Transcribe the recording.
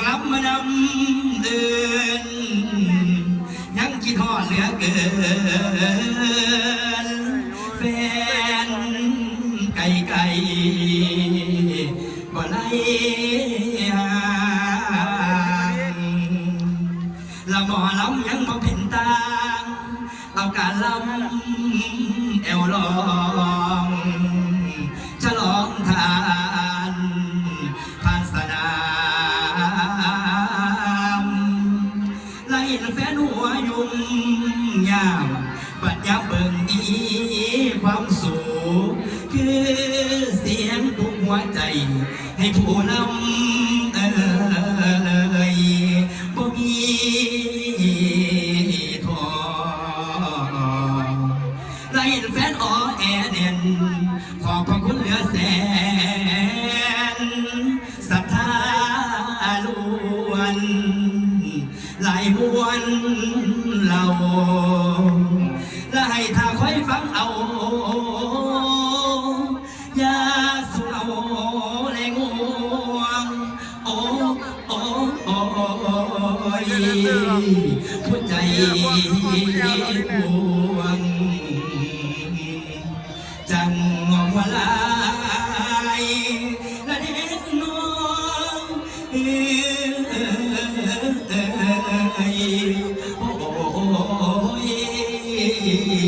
งล้ำมาดำเดินยังคิดหอดเหลือเกินแฟนไก่ไก่บ่ไล่ราหมอล้ำยังบ่เป็นตาเอาการล้ำเอวลอยามบัดยาเบิ่งอีความสูงคือเสียงปลุกหัวใจ ให้ผู้นำเอ่ยบ่มีทอไล่แฟนออแอเด่นขอบพระคุณเหลือแสนศรัทธาล้วนหลายมวนเราและ ให้ฟังเอายาสุเอาแรงวังโอ้โอ้โอยหัวใจห่วงจังงวะลายละเน้องเอ้ย yeah.